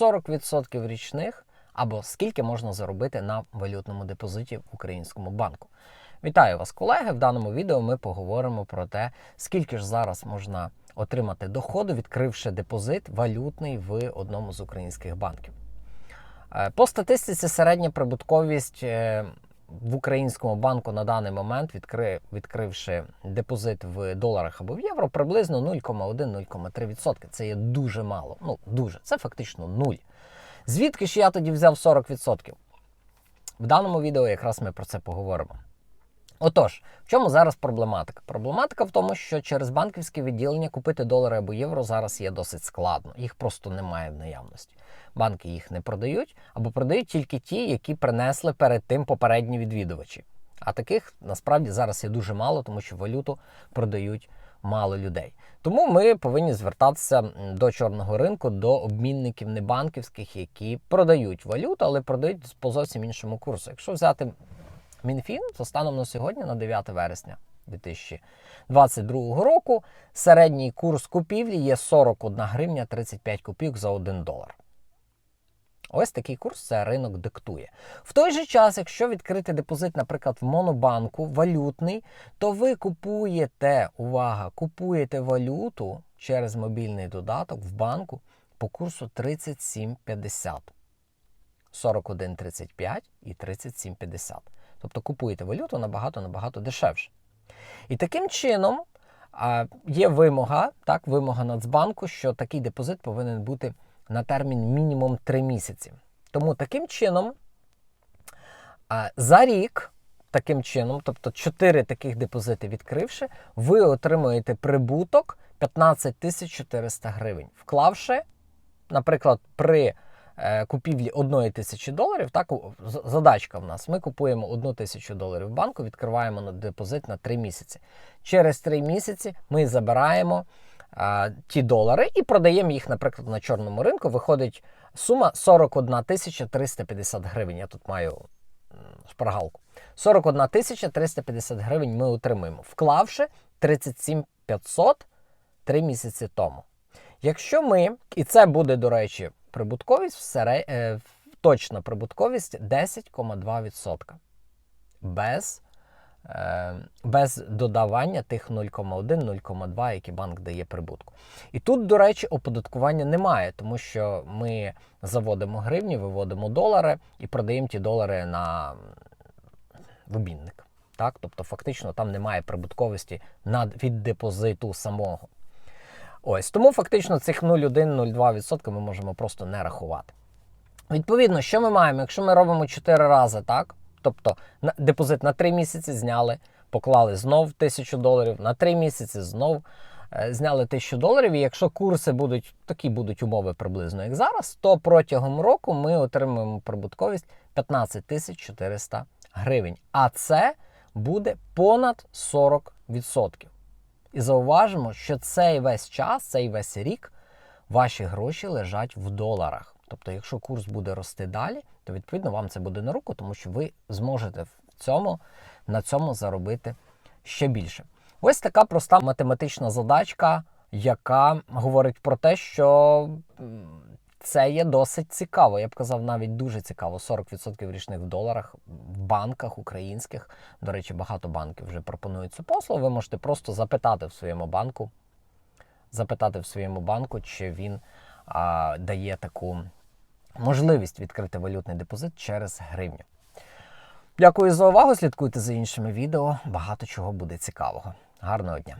40% річних, або скільки можна заробити на валютному депозиті в українському банку. Вітаю вас, колеги! В даному відео ми поговоримо про те, скільки ж зараз можна отримати доходу, відкривши депозит валютний в одному з українських банків. Е, По статистиці середня прибутковість е, в українському банку на даний момент, відкри, відкривши депозит в доларах або в євро, приблизно 0,1-0,3%. Це є дуже мало. Ну, дуже. Це фактично нуль. Звідки ж я тоді взяв 40%? В даному відео якраз ми про це поговоримо. Отож, в чому зараз проблематика? Проблематика в тому, що через банківське відділення купити долари або євро зараз є досить складно. Їх просто немає в наявності. Банки їх не продають або продають тільки ті, які принесли перед тим попередні відвідувачі. А таких насправді зараз є дуже мало, тому що валюту продають мало людей. Тому ми повинні звертатися до чорного ринку, до обмінників небанківських, які продають валюту, але продають по зовсім іншому курсу. Якщо взяти Мінфін, то станом на сьогодні, на 9 вересня 2022 року, середній курс купівлі є 41 гривня 35 копійок за 1 долар. Ось такий курс це ринок диктує. В той же час, якщо відкрити депозит, наприклад, в Монобанку валютний, то ви купуєте, увага, купуєте валюту через мобільний додаток в банку по курсу 37,50. 41,35 і 37,50. Тобто купуєте валюту набагато-набагато дешевше. І таким чином є вимога, так, вимога Нацбанку, що такий депозит повинен бути на термін мінімум 3 місяці. Тому таким чином за рік, таким чином, тобто 4 таких депозити відкривши, ви отримуєте прибуток 15 400 гривень, вклавши, наприклад, при купівлі 1 тисячі доларів, так, задачка в нас. Ми купуємо 1 тисячу доларів в банку, відкриваємо на депозит на 3 місяці. Через 3 місяці ми забираємо а, ті долари і продаємо їх, наприклад, на чорному ринку. Виходить сума 41 тисяча 350 гривень. Я тут маю шпаргалку. 41 тисяча 350 гривень ми отримуємо, вклавши 37 500 3 місяці тому. Якщо ми, і це буде, до речі, прибутковість, в сере, е, точна прибутковість 10,2%. Без, е, без додавання тих 0,1-0,2, які банк дає прибутку. І тут, до речі, оподаткування немає, тому що ми заводимо гривні, виводимо долари і продаємо ті долари на в обмінник. Так? Тобто, фактично, там немає прибутковості над, від депозиту самого. Ось тому фактично цих 0,1-0,2% ми можемо просто не рахувати. Відповідно, що ми маємо? Якщо ми робимо 4 рази, так? Тобто депозит на 3 місяці зняли, поклали знов 1000 доларів, на 3 місяці знов е, зняли 1000 доларів. І якщо курси будуть, такі будуть умови приблизно, як зараз, то протягом року ми отримуємо прибутковість 15 400 гривень. А це буде понад 40%. І зауважимо, що цей весь час, цей весь рік, ваші гроші лежать в доларах. Тобто, якщо курс буде рости далі, то відповідно вам це буде на руку, тому що ви зможете в цьому, на цьому заробити ще більше. Ось така проста математична задачка, яка говорить про те, що це є досить цікаво. Я б казав, навіть дуже цікаво. 40% річних в доларах в банках українських. До речі, багато банків вже пропонують цю послугу. Ви можете просто запитати в своєму банку, запитати в своєму банку, чи він а, дає таку можливість відкрити валютний депозит через гривню. Дякую за увагу. Слідкуйте за іншими відео. Багато чого буде цікавого. Гарного дня!